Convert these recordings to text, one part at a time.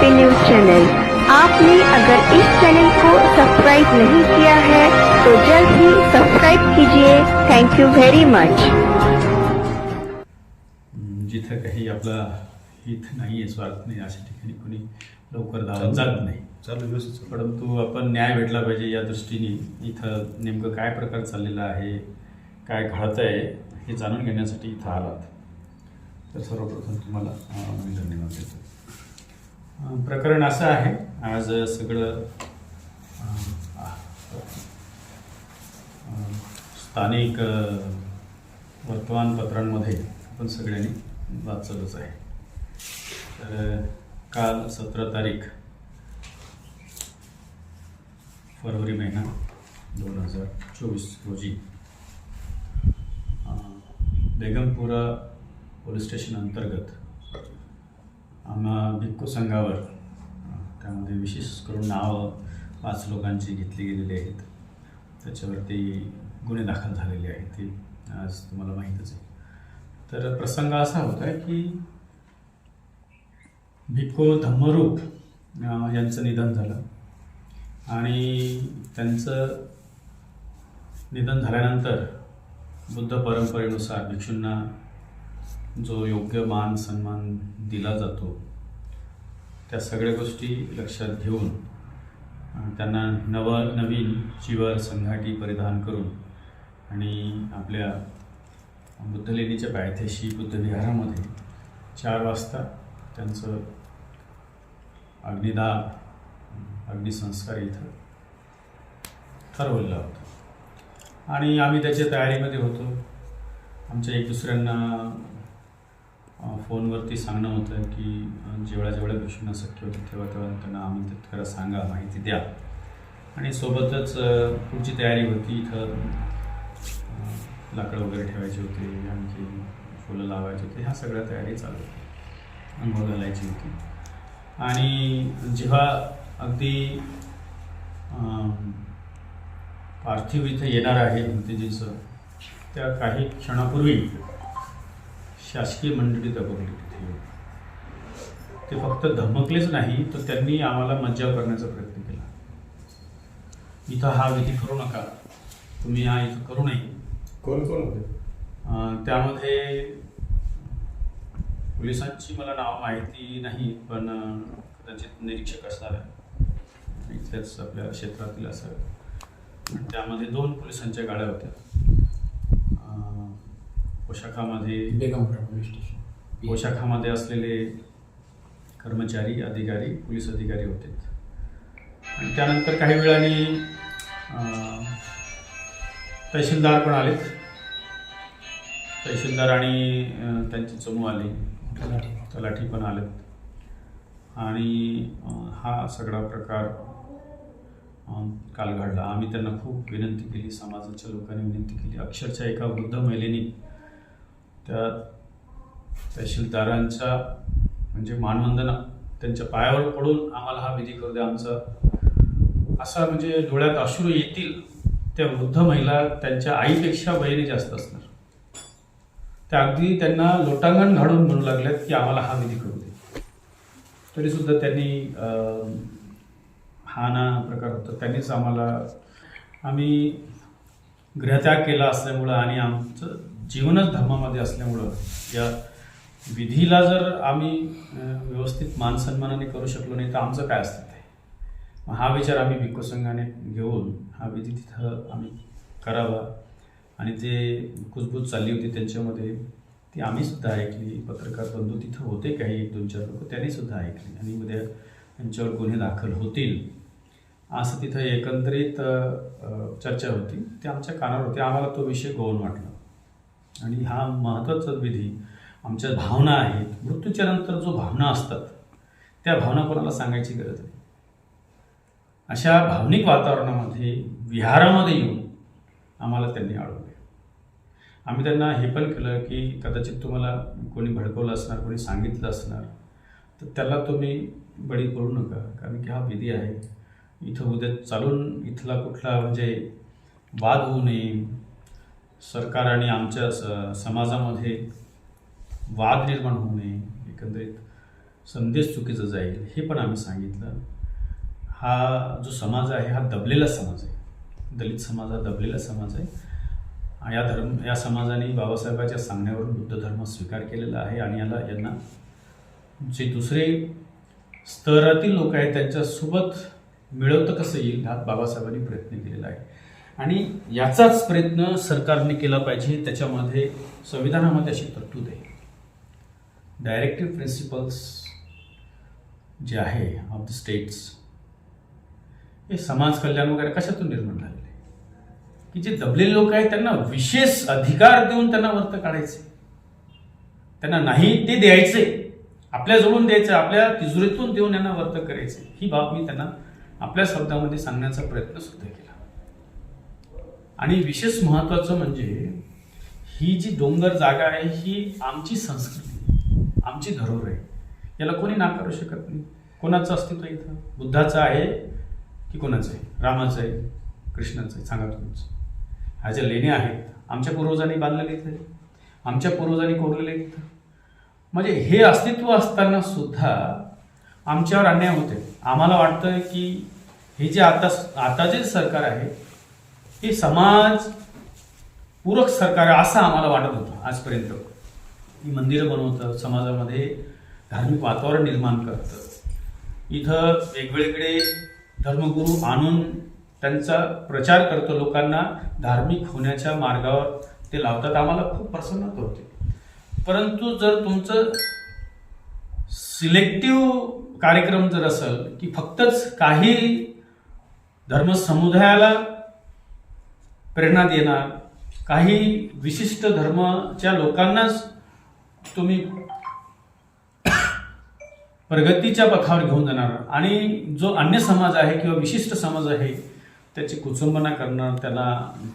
पे news channel आपने अगर इस चैनल को सब्सक्राइब नहीं किया है तो जल्द ही सब्सक्राइब कीजिए। थैंक यू वेरी मच जिथं काही आपला हित नाही आहे स्वार्थ नाही अशा ठिकाणी कोणी लवकर धावत जात नाही. चालू व्यवस्थित. परंतु आपण न्याय भेटला पाहिजे या दृष्टीने. इथं नेमकं काय प्रकार चाललेला आहे काय घडत आहे हे जाणून घेण्यासाठी इथं आलात. तर सर्वप्रथम तुम्हाला मी धन्यवाद देतो. प्रकरण असं आहे. आज सगळं स्थानिक वर्तमानपत्रांमध्ये आपण सगळ्यांनी वाचलंच आहे. तर काल सतरा तारीख फरवरी महिना दोन हजार चोवीस रोजी बेगमपुरा पोलीस स्टेशन अंतर्गत आम्हा भिक्खू संघावर त्यामध्ये विशेष करून नावं पाच लोकांची घेतली गेलेली आहेत. त्याच्यावरती गुन्हे दाखल झालेले आहेत. ते आज तुम्हाला माहीतच आहे. तर प्रसंग असा होता की भिक्खू धम्मरूप यांचं निधन झालं. आणि त्यांचं निधन झाल्यानंतर बुद्ध परंपरेनुसार भिक्षूंना जो योग्य मान सन्मान दिला जातो त्या सगळ्या गोष्टी लक्षात घेऊन त्यांना नव नवीन चिवर संघाटी परिधान करून आणि आपल्या बुद्धलेणीच्या पायथ्याशी बुद्धविहारामध्ये चार वाजता त्यांचं अग्निदाह अग्निसंस्कार इथं ठरवलेला होतं. आणि आम्ही त्याच्या तयारीमध्ये होतो. आमच्या एक दुसऱ्यांना फोनवरती सांगणं होतं की जेवढ्या जेवढ्या भिक्षूंना शक्य होतं तेव्हा तेव्हा त्यांना आमंत्रित करा सांगा माहिती द्या. आणि सोबतच पुढची तयारी होती इथं लाकडं वगैरे ठेवायची होती आणखी फुलं लावायची होती ह्या सगळ्या तयारी चालू होत्या. अंघोळ घालायची होती. आणि जेव्हा अगदी पार्थिव इथे येणार आहे भंतेजीचं त्या काही क्षणापूर्वी शासकीय मंडळी दबवली तिथे ते फक्त धमकलेच नाही तर त्यांनी आम्हाला मज्जाव करण्याचा प्रयत्न केला. इथं हा विधी करू नका. तुम्ही हा इथं करू नये. कोण कोण होते? त्यामध्ये पोलिसांची मला नाव माहिती नाही पण कदाचित निरीक्षक असणार आहे इथल्याच आपल्या क्षेत्रातील असं. आणि त्यामध्ये दोन पोलिसांच्या गाड्या होत्या. पोशाखामध्ये बेगमपुरा पोलीस स्टेशन. पोशाखामध्ये असलेले कर्मचारी अधिकारी पोलीस अधिकारी होते. आणि त्यानंतर काही वेळाने तहसीलदार पण आलेत. तहसीलदार आणि त्यांची चमू आली. तलाठी. पण आलेत. आणि हा सगळा प्रकार काल घडला. आम्ही त्यांना खूप विनंती केली. समाजाच्या लोकांनी विनंती केली. अक्षरशः एका वृद्ध महिलेने त्या तहसीलदारांचा म्हणजे मानवंदना त्यांच्या पायावर पडून आम्हाला हा विधी करू द्या. आमचा असा म्हणजे डोळ्यात अश्रू येतील त्या वृद्ध महिला त्यांच्या आईपेक्षा बहिणी जास्त असणार. त्या अगदी त्यांना लोटांगण घालून म्हणू लागल्यात की आम्हाला हा विधी करू दे. तरीसुद्धा त्यांनी हा ना प्रकार होता. त्यांनीच आम्हाला आम्ही गृहत्याग केला असल्यामुळं आणि आमचं जीवनच धर्मामध्ये असल्यामुळं या विधीला जर आम्ही व्यवस्थित मानसन्मानाने करू शकलो नाही तर आमचं काय असतं ते हा विचार आम्ही भिक्खूसंघाने घेऊन हा विधी तिथं आम्ही करावा. आणि ते कुजबूज चालली होती त्यांच्यामध्ये ती आम्ही सुद्धा ऐकली. पत्रकार बंधू तिथं होते काही एक दोन चार लोक त्यांनी सुद्धा ऐकली. आणि उद्या त्यांच्यावर गुन्हे दाखल होतील. असं तिथं एकंदरीत चर्चा होती. ते आमच्या कानावर होते. आम्हाला तो विषय गोवन वाटला. आणि हा महत्त्वाचा विधी आमच्या भावना आहेत मृत्यूच्या नंतर जो भावना असतात त्या भावना कोणाला सांगायची गरज नाही. अशा भावनिक वातावरणामध्ये विहारामध्ये येऊन आम्हाला त्यांनी अडवले. आम्ही त्यांना हे पण केलं की कदाचित तुम्हाला कोणी भडकवलं असणार कोणी सांगितलं असणार तर त्याला तुम्ही बळी करू नका कारण की हा विधी आहे. इथं उद्या चालून इथला कुठला म्हणजे वाद होऊ नये सरकार आणि आमच्या स समाजामध्ये वाद निर्माण होऊ नये एकंदरीत संदेश चुकीचा जाईल हे पण आम्ही सांगितलं. हा जो समाज आहे हा दबलेला समाज आहे. दलित समाज हा दबलेला समाज आहे. या धर्म या समाजाने बाबासाहेबाच्या सांगण्यावरून बुद्ध धर्म स्वीकार केलेला आहे आणि याला यांना जे दुसरे स्तरातील लोक आहेत त्यांच्यासोबत मिळवतं कसं येईल हा बाबासाहेबांनी प्रयत्न केलेला आहे. आणि याचाच प्रयत्न सरकारने केला पाहिजे. त्याच्यामध्ये संविधानामध्ये अशी तरतूद आहे. डायरेक्टिव्ह प्रिन्सिपल्स जे आहे ऑफ द स्टेट्स हे समाज कल्याण वगैरे कशातून निर्माण झालेले? आहे की जे दबलेले लोक आहेत त्यांना विशेष अधिकार देऊन त्यांना वर्त काढायचे. त्यांना नाही ते द्यायचे. आपल्याजवळून द्यायचे आपल्या तिजोरीतून देऊन यांना वर्त करायचे. ही बाब मी त्यांना आपल्या शब्दामध्ये सांगण्याचा प्रयत्न सुद्धा केला. आणि विशेष महत्वाचं म्हणजे ही जी डोंगर जागा आहे ही आमची संस्कृती आमची धरोहर आहे. याला कोणी नाकारू शकत नाही. कोणाचं अस्तित्व इथं? बुद्धाचं आहे की कोणाचं आहे? रामाचं आहे? कृष्णाचं आहे? सांगा तुमचं. ह्या ज्या लेण्या आहेत आमच्या पूर्वजांनी बांधलेले इथं आमच्या पूर्वजांनी कोरलेले इथं. म्हणजे हे अस्तित्व असताना सुद्धा आमच्यावर अन्याय होते आम्हाला वाटतं की हे जे आता आता जे सरकार आहे हे समाज पूरक सरकार असं आम्हाला वाटत होतं आजपर्यंत. ही मंदिरं बनवतं समाजामध्ये धार्मिक वातावरण निर्माण करतं. इथं वेगवेगळे धर्मगुरू आणून त्यांचा प्रचार करतो लोकांना धार्मिक होण्याच्या मार्गावर ते लावतात आम्हाला खूप प्रसन्नता होते. परंतु जर तुमचं सिलेक्टिव्ह कार्यक्रम जर असेल की फक्तच काही धर्मसमुदायाला प्रेरणा देणार. काही विशिष्ट धर्माच्या लोकांनाच तुम्ही प्रगतीच्या पथावर घेऊन जाणार. आणि जो अन्य समाज आहे किंवा विशिष्ट समाज आहे त्याची कुचंबना करणार त्यांना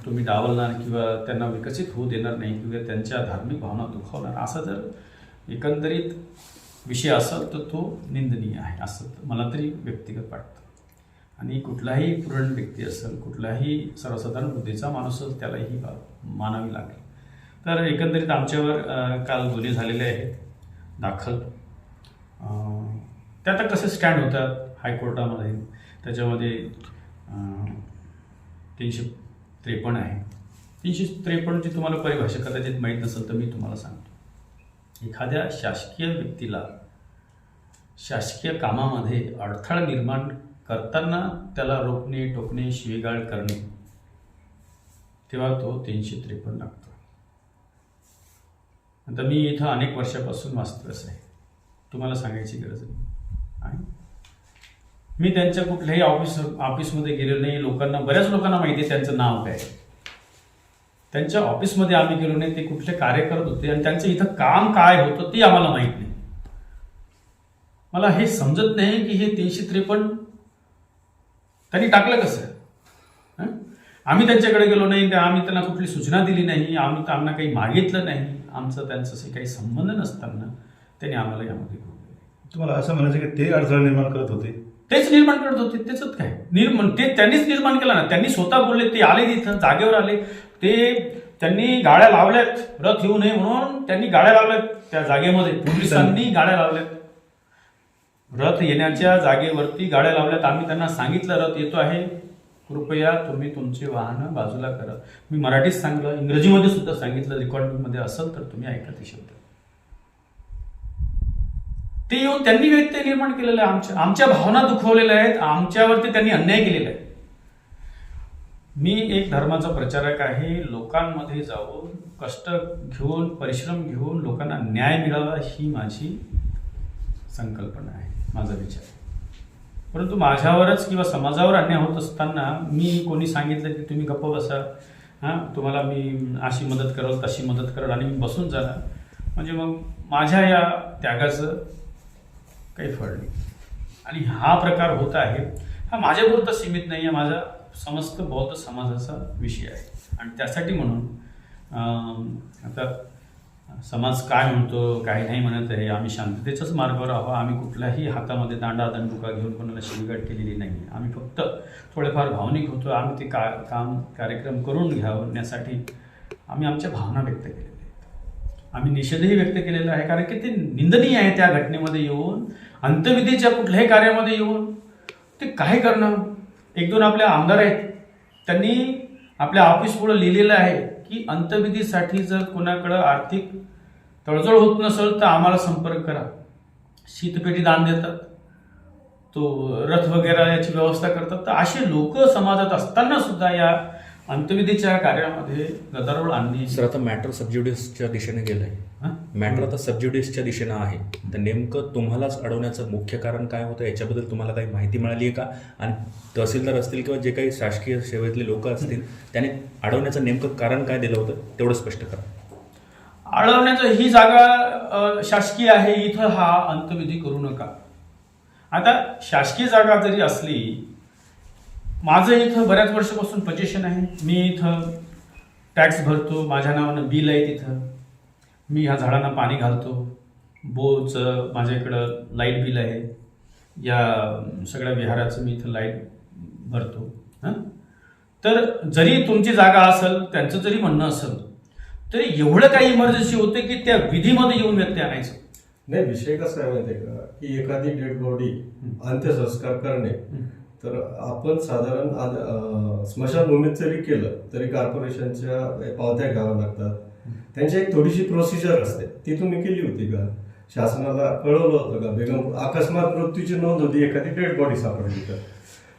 तुम्ही डावलणार किंवा त्यांना विकसित होऊ देणार नाही किंवा त्यांच्या धार्मिक भावना दुखावणार. असा जर एकंदरीत विषय असेल तर तो निंदनीय आहे असं मला तरी व्यक्तिगत वाटतं. आणि कुठलाही पुरण व्यक्ती असेल कुठलाही सर्वसाधारण बुद्धीचा माणूस असेल त्याला ही बाब मानावी लागेल. तर एकंदरीत आमच्यावर काल गुन्हे झालेले आहेत दाखल. त्यात ते आता कसे स्टँड होतात हायकोर्टामध्ये? त्याच्यामध्ये तीनशे त्रेपन्न आहे. तीनशे त्रेपन्नची तुम्हाला परिभाषा कदाचित माहीत नसेल तर मी तुम्हाला सांगतो. एखाद्या शासकीय व्यक्तीला शासकीय कामामध्ये अडथळा निर्माण करताना त्याला रोखणे टोकणे शिवेगाळ करणे तेव्हा तो तीनशे त्रेपन्न लागतो. आता मी इथं अनेक वर्षापासून वास्तव्यास आहे. तुम्हाला सांगायची गरज नाही. आणि मी त्यांच्या कुठल्याही ऑफिस ऑफिसमध्ये गेलो नाही. लोकांना बऱ्याच लोकांना माहिती आहे त्यांचं नाव काय त्यांच्या ऑफिसमध्ये आम्ही गेलो नाही. ते कुठले कार्य करत होते आणि त्यांचं इथं काम काय होतं ते आम्हाला माहीत नाही. मला हे समजत नाही की हे तीनशे त्रेपन्न त्यांनी टाकलं कसं? आम्ही त्यांच्याकडे गेलो नाही आम्ही त्यांना कुठली सूचना दिली नाही आम्ही त्यांना काही मागितलं नाही. आमचं त्यांच्याशी काही संबंध नसताना त्यांनी आम्हाला यामध्ये. तुम्हाला असं म्हणायचं की ते अडथळा निर्माण करत होते? तेच निर्माण करत होते त्याच काय? निर्माण ते त्यांनीच निर्माण केलं ना. त्यांनी स्वतः बोलले ते आले तिथं जागेवर आले. ते त्यांनी गाड्या लावल्यात रथ येऊ नये म्हणून त्यांनी गाड्या लावल्यात त्या जागेमध्ये. पोलिसांनी गाड्या लावल्यात. रथ येण्याच्या जागेवरती गाड्या लावल्यात. आम्ही त्यांना सांगितलं रथ येतो आहे. कृपया तुम्ही तुमचे वाहनं बाजूला करा. मी मराठीत सांगलं इंग्रजीमध्ये सुद्धा सांगितलं रेकॉर्डिंगमध्ये असेल तर तुम्ही ऐका ते शब्द. ते येऊन त्यांनी व्यक्त निर्माण केलेलं आहे. आमच्या आमच्या भावना दुखवलेल्या आहेत. आमच्यावरती त्यांनी अन्याय केलेला आहे. मी एक धर्माचा प्रचारक आहे. लोकांमध्ये जाऊन कष्ट घेऊन परिश्रम घेऊन लोकांना न्याय मिळावा ही माझी संकल्पना आहे. माझा विचार. परंतु माझ्यावरच किंवा समाजावर अन्याय होत असताना मी कोणी सांगितलं की तुम्ही गप्प बसा हां तुम्हाला मी अशी मदत करल तशी मदत करल आणि मी बसून जाणार. म्हणजे मग माझ्या या त्यागाचं काही फळ नाही. आणि हा प्रकार होत आहे हा माझ्यापुरता सीमित नाही आहे माझा समस्त बौद्ध समाजाचा विषय आहे. आणि त्यासाठी म्हणून आता समाज काय म्हणतो काही नाही म्हणत आहे आम्ही शांततेच्याच मार्गावर आहोत आम्ही कुठल्याही हातामध्ये दांडा दंडुका घेऊन कोणाला शिवीगाठ केलेली नाही. आम्ही फक्त थोडेफार भावनिक होतो आम्ही ते का काम कार्यक्रम करून घ्यावण्यासाठी आम्ही आमच्या भावना व्यक्त केलेल्या आहेत. आम्ही निषेधही व्यक्त केलेला आहे कारण की ते निंदनीय आहे त्या घटनेमध्ये येऊन अंतविधीच्या कुठल्याही कार्यामध्ये येऊन ते काय करणं एक दोन आपले आमदार आहेत त्यांनी आपल्या ऑफिस पुढं लिहिलेलं आहे की अंतविधीसाठी जर कोणाकडं आर्थिक तडजोड होत नसेल तर आम्हाला संपर्क करा. शीतपेटी दान देतात. तो रथ वगैरे याची व्यवस्था करतात. तर असे लोक समाजात असताना सुद्धा या अंतविधीच्या कार्यामध्ये गदारोळ आणणे सर आता मॅटर सबज्युडिसच्या दिशेने गेलंय. हं? मॅटर आता सबज्युडिसच्या दिशेनं आहे. तर नेमकं तुम्हालाच अडवण्याचं मुख्य कारण काय होतं याच्याबद्दल तुम्हाला काही माहिती मिळाली आहे का? आणि तहसीलदार असतील किंवा जे काही शासकीय सेवेतले लोक असतील त्याने अडवण्याचं नेमकं कारण काय दिलं होतं तेवढं स्पष्ट करा. अडवण्याचं ही जागा शासकीय आहे इथं हा अंतविधी करू नका. आता शासकीय जागा जरी असली माझं इथं बऱ्याच वर्षापासून पोझिशन आहे. मी इथं टॅक्स भरतो. माझ्या नावानं बिल आहे तिथं. मी ह्या झाडांना पाणी घालतो. बोरचं माझ्या इकडं लाइट बिल आहे. या सगळ्या विहाराचं मी इथं लाइट भरतो. हां? तर जरी तुमची जागा असेल त्यांचं जरी म्हणणं असेल तरी एवढं काही इमर्जन्सी होते की त्या विधीमध्ये येऊन व्यक्ती आणायचं. नाही विषय कसा आहे माहितीये का? की एखादी डेड बॉडी अंत्यसंस्कार करणे तर आपण साधारण स्मशानभूमीत जरी केलं तरी कॉर्पोरेशनच्या पावत्या घ्याव्या लागतात. त्यांची एक थोडीशी प्रोसिजर असते. ती तुम्ही केली होती का? शासनाला कळवलं होतं का? बेगम अकस्मात मृत्यूची नोंद होती एखादी डेड बॉडी सापडली तर.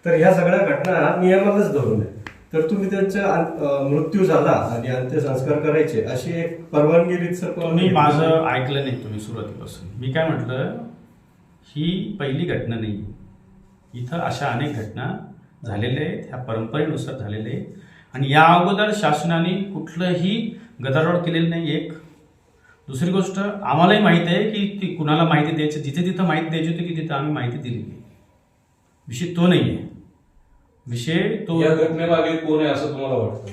तर ह्या सगळ्या घटना नियमालाच धरून आहे तर तुम्ही त्यांचा मृत्यू झाला आणि अंत्यसंस्कार करायचे अशी एक परवानगी तुम्ही माझं ऐकलं नाही तुम्ही सुरुवातीपासून. मी काय म्हटलं ही पहिली घटना नाही इथं अशा अनेक घटना झालेल्या आहेत ह्या परंपरेनुसार झालेल्या आहेत. आणि या अगोदर शासनाने कुठलंही गदारोळ केलेलं नाही. एक दुसरी गोष्ट आम्हालाही माहिती आहे की ती कुणाला माहिती द्यायची जिथे तिथं माहिती द्यायची होती की तिथं आम्ही माहिती दिलेली आहे विषय तो नाही आहे. विषय तो या घटनेमागे कोण आहे असं तुम्हाला वाटतं?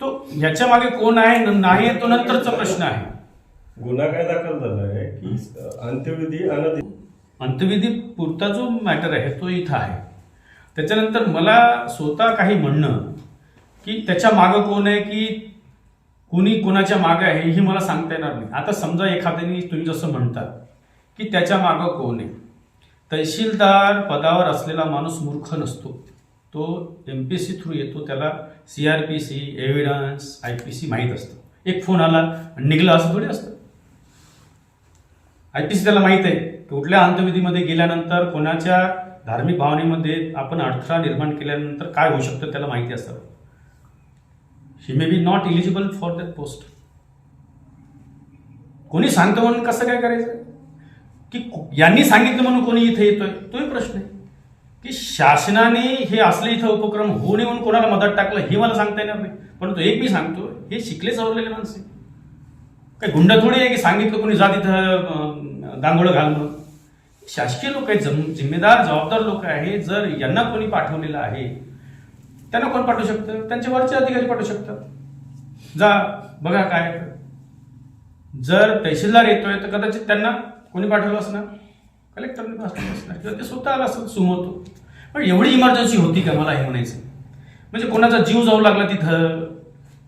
तो ह्याच्या मागे कोण आहे न- नाही तो नंतरचा प्रश्न आहे. गुन्हा काय दाखल झाला आहे की अंत्यविधी अनधिक अंतविधी पुरता जो मॅटर आहे तो इथं आहे. त्याच्यानंतर मला स्वतः काही म्हणणं की त्याच्या मागं कोण आहे की कुणी कोणाच्या मागं आहे ही मला सांगता येणार नाही. आता समजा एखाद्याने तुम्ही जसं म्हणतात की त्याच्या मागं कोण आहे. तहसीलदार पदावर असलेला माणूस मूर्ख नसतो. तो एम पी सी थ्रू येतो त्याला C R P C evidence I P C माहीत असतं. एक फोन आला निघला असं थोडी असतं. आय पी सी त्याला माहीत आहे. कुठल्या अंतविधीमध्ये गेल्यानंतर कोणाच्या धार्मिक भावनेमध्ये आपण अडथळा निर्माण केल्यानंतर काय होऊ शकतं त्याला माहिती असतं. He may be not eligible for that post कोणी सांगतं म्हणून कसं काय करायचं? की यांनी सांगितलं म्हणून कोणी इथे येतोय? तोही प्रश्न आहे. की शासनाने हे असले इथं उपक्रम होऊ नये म्हणून कोणाला मदत टाकलं हे मला सांगता येणार नाही. परंतु एक मी सांगतो हे शिकले सवरलेले माणसे काही गुंड थोडी आहे की सांगितलं कोणी जात इथं दांगोळं घाल म्हणून शासकीय लोक आहेत जम जिम्मेदार जबाबदार लोक आहे जर यांना कोणी पाठवलेलं आहे त्यांना कोण पाठवू शकतं? त्यांचे वरचे अधिकारी पाठवू शकतात. जा बघा काय जर तहसीलदार येतोय तर कदाचित त्यांना कोणी पाठवलं असणार? कलेक्टरने पाठवलं असणार. किंवा ते स्वतः आला असं सुमवतो. पण एवढी इमर्जन्सी होती का मला हे म्हणायचं? म्हणजे कोणाचा जीव जाऊ लागला तिथं?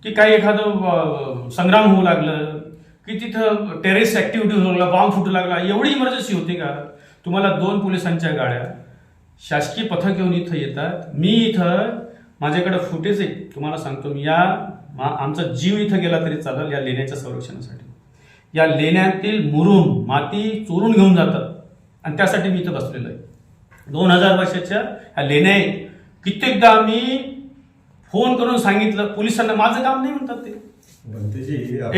की काही एखादं संग्राम होऊ लागलं? की तिथं टेरेस ऍक्टिव्हिटी होऊ लागला बॉम्ब फुटू लागला? एवढी इमर्जन्सी होती का? तुम्हाला दोन पोलिसांच्या गाड्या शासकीय पथक घेऊन इथं येतात. मी इथं माझ्याकडे फुटेज आहे. तुम्हाला सांगतो मी या मा- आमचा जीव इथं गेला तरी चालेल या लेण्याच्या संरक्षणासाठी. या लेण्यातील मुरुम माती चोरून घेऊन जातात. आणि त्यासाठी मी इथं बसलेलो आहे. दोन हजार वर्षाच्या ह्या लेण्या आहेत. कित्येकदा मी फोन करून सांगितलं पोलिसांना माझं काम नाही म्हणतात ते.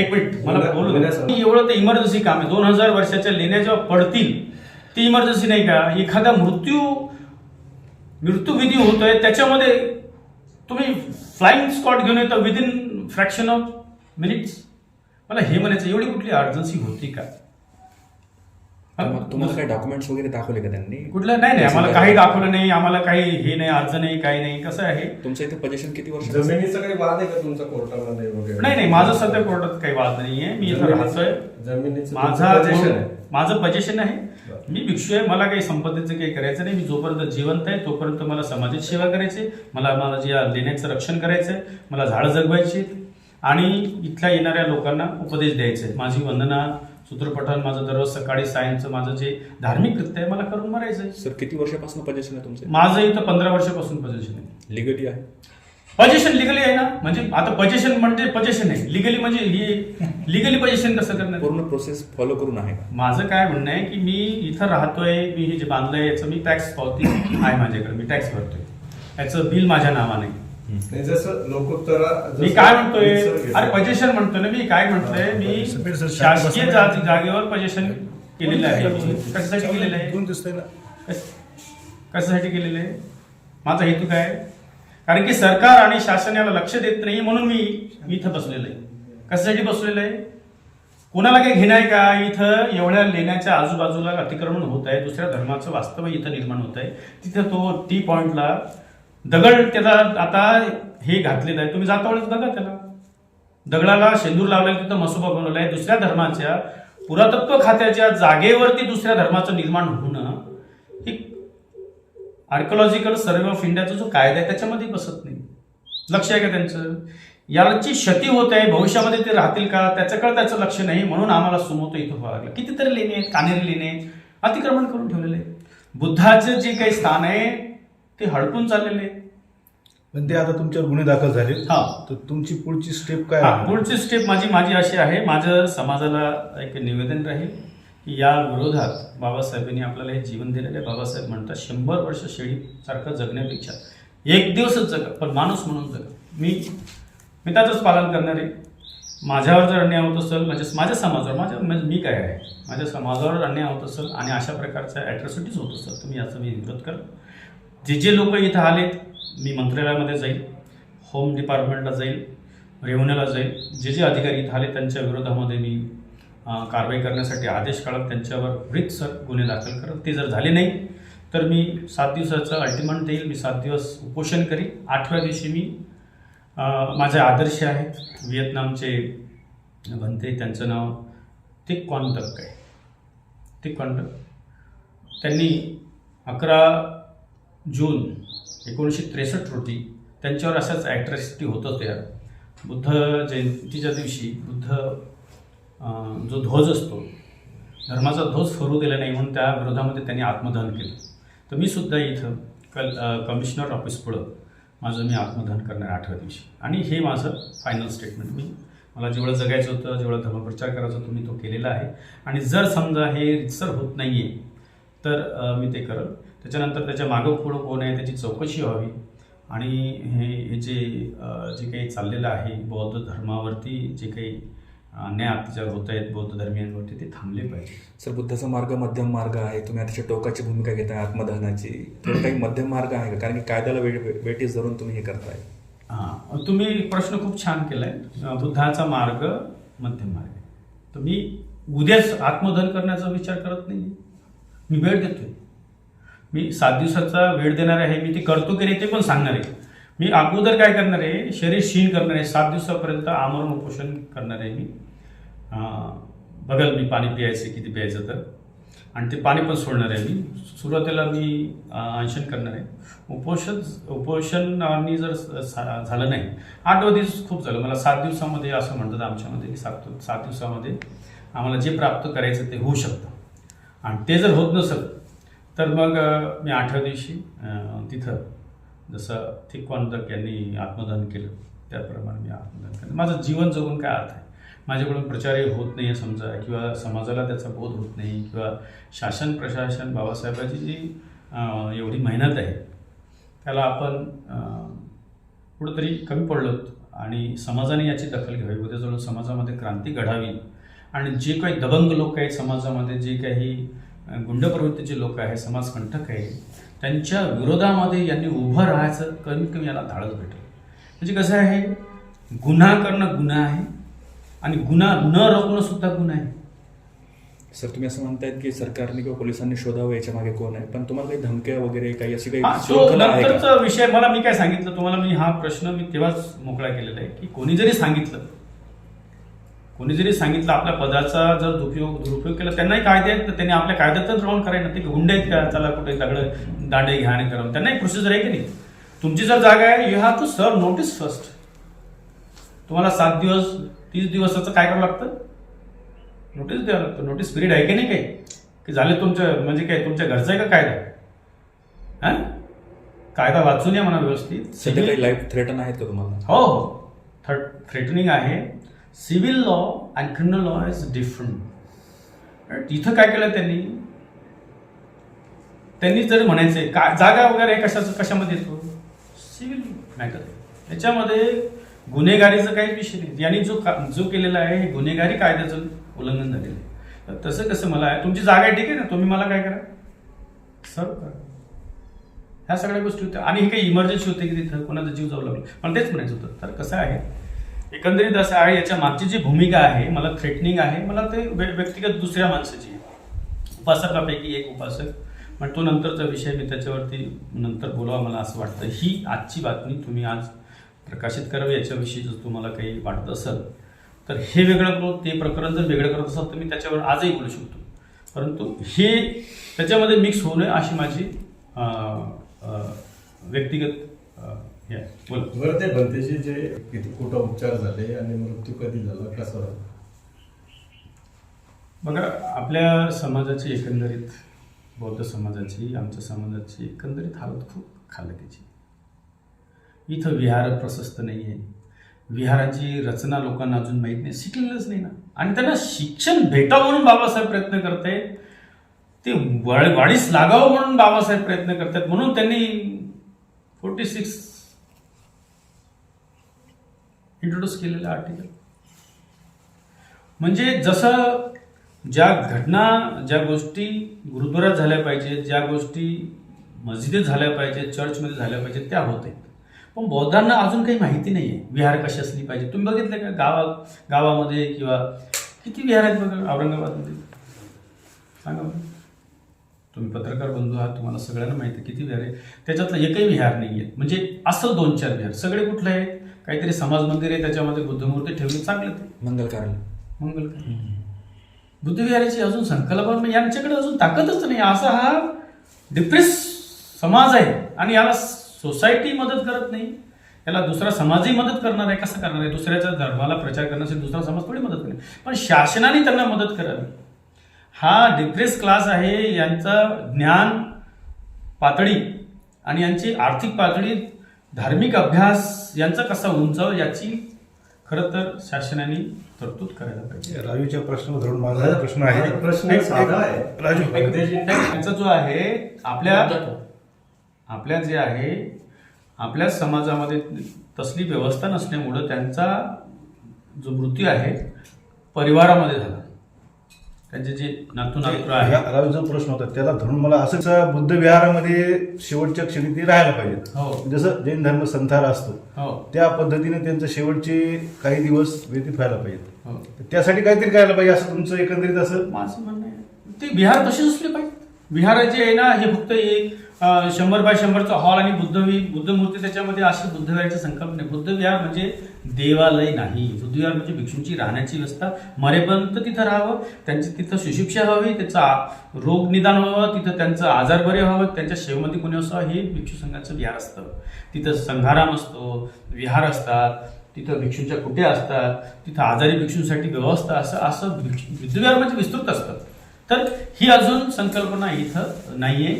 एक मिनिट मला बोलू. एवढं ते इमर्जन्सी काम आहे. दोन हजार वर्षाच्या लेण्या जेव्हा पडतील ती इमर्जन्सी नाही का? एखादा मृत्यू मृत्यूविधी होतोय त्याच्यामध्ये तुम्ही फ्लाइंग स्पॉट घेऊन येता विदिन फ्रॅक्शन ऑफ मिनिट्स मला हे म्हणायचं एवढी कुठली अर्जन्सी होती का? तुम्हाला काही डॉक्युमेंट्स वगैरे दाखवले का त्यांनी? कुठलं? नाही नाही आम्हाला काही दाखवलं नाही आम्हाला काही हे नाही अर्ज नाही काही नाही कसं आहे? तुमचं इथे पोझिशन किती वर्ष जमिनीचा काही वाद आहे का तुमचा कोर्टामध्ये वगैरे? नाही नाही माझं सध्या कोर्टात काही वाद नाहीये मी इथं राहतोय. जमिनीचं माझा आहे. माझं पजेशन आहे मी भिक्षू आहे मला काही संपत्तीचं काही करायचं नाही. मी जोपर्यंत जिवंत आहे तोपर्यंत मला समाजाची सेवा करायची. मला मला जे या लेण्याचं रक्षण करायचं आहे. मला झाडं जगवायची आणि इथल्या येणाऱ्या लोकांना उपदेश द्यायचे माझी वंदना सूत्रपठण माझं दररोज सकाळी सायन्सचं माझं जे धार्मिक कृत्य आहे मला करून मरायचं आहे. सर किती वर्षापासून पोझिशन आहे तुमचे? माझं इथं पंधरा वर्षापासून पोझिशन आहे. लिगली आहे? पोझिशन लिगली आहे ना? म्हणजे आता पोझिशन म्हणजे पोझिशन आहे. लिगली म्हणजे ही लिगली पोझिशन कसं करणार? पूर्ण प्रोसेस फॉलो करून आहे का? माझं काय म्हणणं आहे की मी इथं राहतोय मी हे जे बांधलंय याचं मी टॅक्स पावती आहे माझ्याकडे. मी टॅक्स भरतोय. याचं बिल माझ्या नावाने. आहे. जसं लोकोत्तरा मी काय म्हणतोय. अरे पोझिशन म्हणतोय ना मी. काय म्हणतोय? मी शासकीय जा- जागेवर पोझिशन केलेलं आहे. कशासाठी केलेलं आहे? दोन दिसतंय ना. कश- कशासाठी केलेलं आहे? माझा हेतू काय कारण की सरकार आणि शासन याला लक्ष देत नाही म्हणून मी मी इथं बसलेलो आहे. कशासाठी बसलेलो आहे? कोणाला काही घेणं आहे का? इथं एवढ्या लेण्याच्या आजूबाजूला अतिक्रमण होत आहे दुसऱ्या धर्माचं वास्तव इथं निर्माण होत आहे. तिथं तो टी पॉइंटला दगड त्याला आता हे घातलेलं आहे. तुम्ही जाता वेळेस बघा त्याला. दगडाला शेंदूर लावलेला तिथं मसोबा बनवला आहे. दुसऱ्या धर्माच्या पुरातत्व खात्याच्या जागेवरती दुसऱ्या धर्माचं निर्माण होणं हे आर्किओलॉजिकल सर्वे ऑफ इंडियाचा जो कायदा आहे त्याच्यामध्ये बसत नाही. लक्ष आहे का त्यांचं? याची क्षती होत आहे भविष्यामध्ये ते राहतील का? त्याच्याकडे त्याचं लक्ष नाही. म्हणून आम्हाला सुमोतो इथं व्हावं लागलं. कितीतरी लेणे आहेत कानेरी लेणे अतिक्रमण करून ठेवलेले बुद्धाचं जे काही स्थान आहे ते हडपून चाललेले आहे पण ते आता तुमच्यावर गुन्हे दाखल झाले. हा. तर तुमची पुढची स्टेप काय? पुढची स्टेप माझी माझी अशी आहे. माझं समाजाला एक निवेदन राहील. या विरोधात बाबासाहेबांनी आपल्याला हे जीवन दिलेलं आहे. बाबासाहेब म्हणतात शंभर वर्ष शेळीसारखं जगण्यापेक्षा एक दिवसच जग पण माणूस म्हणून जग. मी मी त्याचंच पालन करणार आहे. माझ्यावर जर अन्याय होत असेल म्हणजे माझ्या समाजावर माझ्या म्हणजे मी काय आहे? माझ्या समाजावर अन्याय होत असेल आणि अशा प्रकारच्या ॲट्रॉसिटीज होत असेल तर मी याचा मी विरोध करा जे जे लोक इथं आलेत मी मंत्रालयामध्ये जाईल होम डिपार्टमेंटला जाईल रेव्हन्यूला जाईल. जे जे अधिकारी इथं आले त्यांच्या विरोधामध्ये मी कारवाई करण्यासाठी आदेश काढत त्यांच्यावर रितसर गुन्हे दाखल करत ते जर झाले नाही तर मी सात दिवसाचं अल्टिमेंट देईल. मी सात दिवस उपोषण करीन. आठव्या दिवशी मी माझे आदर्श आहेत. व्हिएतनामचे म्हणते त्यांचं नाव तिक क्वांटक आहे. तिक क्वांटक त्यांनी अकरा जून एकोणीसशे त्रेसष्ट रोजी त्यांच्यावर अशाच ॲट्रॅसिटी होत होत्या बुद्ध जयंतीच्या दिवशी बुद्ध जो ध्वज असतो धर्माचा ध्वज फरू दिला नाही म्हणून त्या विरोधामध्ये त्यांनी आत्मदहन केलं. तर मी सुद्धा इथं कल कमिशनर ऑफिस पुढं माझं मी आत्मदहन करणार आठव्या दिवशी. आणि हे माझं फायनल स्टेटमेंट मी मला जेवढं जगायचं होतं जेवढा धर्मप्रचार करायचा होता मी तो केलेला आहे. आणि जर समजा हे रितसर होत नाही आहे तर मी ते करल. त्याच्यानंतर त्याच्या मागं पुढं कोण आहे त्याची चौकशी व्हावी. आणि हे हे जे जे काही चाललेलं आहे बौद्ध धर्मावरती जे काही अन्याय अत्याचार होत आहेत बौद्ध धर्मियांवरती ते थांबले पाहिजे. सर बुद्धाचा मार्ग मध्यम मार्ग आहे. तुम्ही अतिशय टोकाची भूमिका घेताय आत्मदहनाची. थोडं काही मध्यम मार्ग आहे का? कारण की कायद्याला वे वेटीस धरून तुम्ही हे करताय. हां. तुम्ही प्रश्न खूप छान केलाय. अ, बुद्धाचा मार्ग मध्यम मार्ग आहे. तर मी उद्याच आत्मदहन करण्याचा विचार करत नाही. मी वेळ देतोय. मी सात दिवसाचा वेळ देणार आहे. मी ते करतो की नाही ते पण सांगणार आहे. मी अगोदर काय करणार आहे? शरीर क्षीण करणार आहे. सात दिवसापर्यंत आमरण उपोषण करणार आहे मी. बघाल मी पाणी प्यायचं किती प्यायचं तर. आणि ते पाणी पण सोडणार आहे मी. सुरुवातीला मी अंशन अनशन करणार आहे. उपोषण उपोषणाने जर सा- झालं नाही. आठवा दिवस खूप झालं. मला सात दिवसामध्ये असं म्हणतात आमच्यामध्ये की सात सात दिवसामध्ये आम्हाला जे प्राप्त करायचं ते होऊ शकतं. आणि ते जर होत नसेल तर मग मी आठव्या दिवशी तिथं जसं थिकवानदक यांनी आत्मदान केलं त्याप्रमाणे मी आत्मदान केलं. माझं जीवन जगून काय अर्थ आहे? माझ्याकडून प्रचारही होत नाही आहे समजा किंवा समाजाला त्याचा बोध होत नाही किंवा शासन प्रशासन बाबासाहेबांची जी एवढी मेहनत आहे त्याला आपण कुठंतरी कमी पडलो आणि समाजाने याची दखल घ्यावी उद्या समाजामध्ये क्रांती घडावी आणि जे काही दबंग लोक आहेत समाजामध्ये जे काही गुंडप्रवृत्तीचे गुंड प्रवृत्तीचे लोक आहे समाजकंठक आहे त्यांच्या विरोधामध्ये यांनी उभं राहायचं कमी कमी याला धाडस भेटेल. म्हणजे कसं आहे गुन्हा करणं गुन्हा आहे आणि गुन्हा न रोखणं सुद्धा गुन्हा आहे. सर तुम्ही असं म्हणतायत की सरकारने किंवा पोलिसांनी शोधावं याच्या मागे कोण आहे? पण तुम्हाला काही धमक्या वगैरे काही अशी काही विषय मला मी काय सांगितलं तुम्हाला मी हा प्रश्न मी तेव्हाच मोकळा केलेला आहे की कोणी जरी सांगितलं कोणी जरी सांगितलं आपल्या पदाचा जर दुरुपयोग दुरुपयोग केला त्यांनाही कायदे आहेत ना, त्यांनी आपल्या कायद्यातच राहून करायला ते गुंडे आहेत का? चला कुठे दगड दांडे घ्या आणि करा त्यांनाही प्रोसिजर आहे की नाही? तुमची जर जागा आहे you have to serve notice first तुम्हाला सात दिवस तीस दिवसाचं काय करावं लागतं? नोटीस द्यावं लागतं. नोटीस पिरियड आहे की नाही काही? की झाले तुमचं म्हणजे काय तुमच्या घरचा आहे का कायदा? हां? कायदा वाचून या म्हणा व्यवस्थित. काही लाईफ थ्रेटन आहेत का तुम्हाला? हो हो. थर्ड थ्रेटनिंग आहे. Civil law and criminal law is different इथं काय केलं त्यांनी? त्यांनी जरी म्हणायचंय का जागा वगैरे कशाचं कशामध्ये येतो? सिव्हिल मॅटर याच्यामध्ये गुन्हेगारीचं काहीच विषय नाही. यांनी जो का जो केलेला आहे हे गुन्हेगारी कायद्याचं उल्लंघन झालेलं आहे. तर तसं कसं मला आहे तुमची जागा आहे ठीक आहे ना? तुम्ही मला काय करा? सर्व करा. ह्या सगळ्या गोष्टी होत्या. आणि ही काही इमर्जन्सी होते की तिथं? कोणाचा जीव जाऊ लागला? मला तेच म्हणायचं होतं. तर कसं आहे? एकंदरीत असं आहे याच्या मागची जी भूमिका आहे मला थ्रेटनिंग आहे मला ते व्य- व्यक्तिगत दुसऱ्या माणसाची. उपासकापैकी एक उपासक. पण तो नंतरचा विषय मी त्याच्यावरती नंतर बोलावा मला असं वाटतं. ही आजची बातमी तुम्ही आज प्रकाशित करावी याच्याविषयी जर तुम्हाला काही वाटत असेल तर हे वेगळं करू ते प्रकरण जर वेगळं करत असाल तर मी त्याच्यावर आजही बोलू शकतो. परंतु हे त्याच्यामध्ये मिक्स होऊ नये अशी माझी व्यक्तिगत हे आहे. बोला. बरं ते जे किती कुठं उपचार झाले आणि मृत्यू कधी झाला कसा झाला? बघा आपल्या समाजाची एकंदरीत बौद्ध समाजाची आमच्या समाजाची एकंदरीत हालत खूप खालतीची इथं विहार प्रशस्त नाही आहे विहाराची रचना लोकांना अजून माहीत नाही शिकलेलंच नाही ना. आणि त्यांना शिक्षण भेटावं म्हणून बाबासाहेब प्रयत्न करतायत. ते वळ वाढीस लागावं म्हणून बाबासाहेब प्रयत्न करतायत. म्हणून त्यांनी फोर्टी सिक्स इंट्रोड्यूस केलेलं आर्टिकल म्हणजे जसं ज्या घटना ज्या गोष्टी गुरुद्वारात झाल्या पाहिजेत ज्या गोष्टी मस्जिदीत झाल्या पाहिजेत चर्चमध्ये झाल्या पाहिजेत त्या होत आहेत पण बौद्धांना अजून काही माहिती नाही आहे विहार कशी असली पाहिजे? तुम्ही बघितलं का गावात गावामध्ये किंवा किती विहार आहेत बघा औरंगाबादमध्ये? सांगा बरं. तुम्ही पत्रकार बंधू आहात तुम्हाला सगळ्यांना माहिती आहे किती विहार आहे त्याच्यातलं एकही विहार नाही आहेत म्हणजे असं दोन चार विहार. सगळे कुठले आहेत? काहीतरी समाज मंदिर आहे त्याच्यामध्ये बुद्धमूर्ती ठेवली चांगलं ते मंगल कार्य मंगल बुद्धविहाराची अजून संकल्पना म्हणजे यांच्याकडे अजून ताकदच नाही. असा हा डिप्रेस समाज आहे. आणि याला सोसायटी मदत करत नाही याला दुसरा समाजही मदत करणार आहे कसं करणार आहे दुसऱ्याच्या धर्माला प्रचार करण्यासाठी दुसरा समाज थोडी मदत करणार पण शासनाने त्यांना मदत करावी हा डिप्रेस क्लास आहे यांचा ज्ञान पातळी आणि यांची आर्थिक पातळी धार्मिक अभ्यास यांचा कसा उंचाव याची खरं तर शासनाने तरतूद करायला पाहिजे राजूच्या प्रश्नावर धरून माझा प्रश्न आहे माझा प्रश्न साधा आहे राजू त्यांचा जो आहे आपल्या आपल्या जे आहे आपल्या समाजामध्ये तसली व्यवस्था नसल्यामुळं त्यांचा जो मृत्यू आहे परिवारामध्ये झाला. त्यांचे जे नातू नातू आहे राजूचा प्रश्न होता त्याला धरून मला असंच बुद्ध विहारामध्ये शेवटच्या क्षणी ते राहायला पाहिजे हो. जसं जैन धर्म संथारा असतो हो. त्या पद्धतीने त्यांचं शेवटचे काही दिवस व्यतीत व्हायला पाहिजेत. हो. त्यासाठी काहीतरी करायला पाहिजे असं तुमचं एकंदरीत असं माझं म्हणणं ते विहार तसेच असले पाहिजे विहार जे आहे ना हे फक्त एक शंभर बाय शंभरचा हॉल आणि बुद्धवी बुद्ध मूर्ती त्याच्यामध्ये अशी बुद्धविहाराची संकल्पना आहे बुद्धविहार म्हणजे देवालय नाही. बुद्धविहार म्हणजे भिक्षूंची राहण्याची व्यवस्था. मरेपर्यंत तिथं राहावं त्यांची तिथं सुशिक्षा व्हावी त्याचा रोग निदान व्हावं तिथं त्यांचं आजार बरे व्हावं त्यांच्या शेवमध्ये कोणी असावं हे भिक्षू संघाचं विहार असतं. तिथं संघाराम असतो विहार असतात तिथं भिक्षूंच्या कुट्या असतात तिथं आजारी भिक्षूंसाठी व्यवस्था असं असं भिक्षू बुद्धविहार म्हणजे विस्तृत असतं. तर ही अजून संकल्पना इथं नाही आहे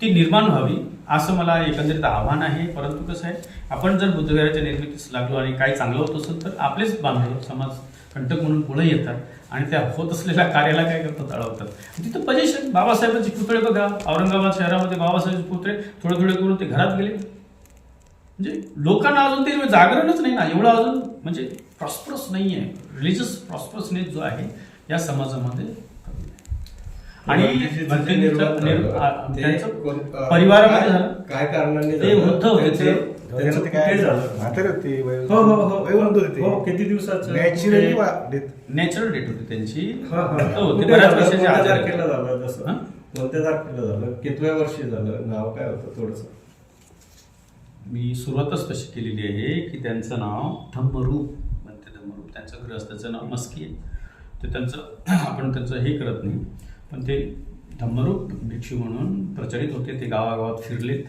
ती निर्माण व्हावी असं मला एकंदरीत आव्हान आहे. परंतु कसं आहे आपण जर बुद्धविहाराच्या निर्मितीस लागलो आणि काही चांगलं होत असेल तर आपलेच बांधव समाज कंटक म्हणून पुढे येतात आणि त्या होत असलेल्या कार्याला काय करतात अडवतात. तिथं पजेशन बाबासाहेबांचे पुतळे बघा. औरंगाबाद शहरामध्ये बाबासाहेबांचे पुतळे थोडे थोडे करून ते घरात गेले. म्हणजे लोकांना अजून ते जागरणच नाही ना. एवढं अजून म्हणजे प्रॉस्परस नाही आहे रिलिजियस प्रॉस्परसनेस जो आहे या समाजामध्ये अं, परिवारामध्ये काय- झालं. काय कारणाने ते झालं? वृद्ध होते हो हो हो. हो किती दिवसाचं? नॅचरली डेट होती त्यांची. हा, हा. बऱ्याच झालं? वर्षाचे आजार. होते. झालं तसं? हा? कोणत्या तारखेला झालं? कितव्या वर्षी झालं? नाव काय होतं थोडस? मी सुरुवातच तशी केलेली आहे की त्यांचं नाव धम्मरूप म्हणते धम्मरूप. त्यांचं गृहस्थाचं नाव मस्की आहे. ते त्यांचं आपण त्यांचं हे करत नाही. पण ते धम्मरूप भिक्षू म्हणून प्रचलित होते ते गावागावात फिरलेत.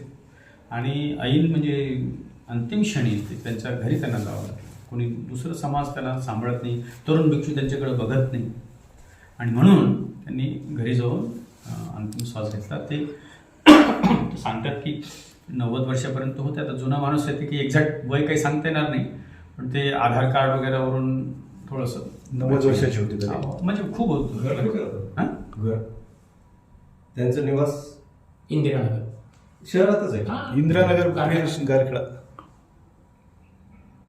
आणि ऐन म्हणजे अंतिम क्षणी ते त्यांच्या घरी त्यांना जावं लागलं. कोणी दुसरं समाज त्यांना सांभाळत नाही तरुण भिक्षू त्यांच्याकडे बघत नाही. आणि म्हणून त्यांनी घरी जाऊन अंतिम श्वास घेतला. ते सांगतात की नव्वद वर्षापर्यंत होते. आता जुना माणूस आहे ते की एक्झॅक्ट वय काही सांगता येणार नाही. पण ते आधार कार्ड वगैरेवरून थोडंसं नव्वद वर्षाची होती म्हणजे खूप होतं होतं? हा? घर. त्यांचा निवास इंदिरानगर. शहरातच आहे. इंदिरानगर गारखेडा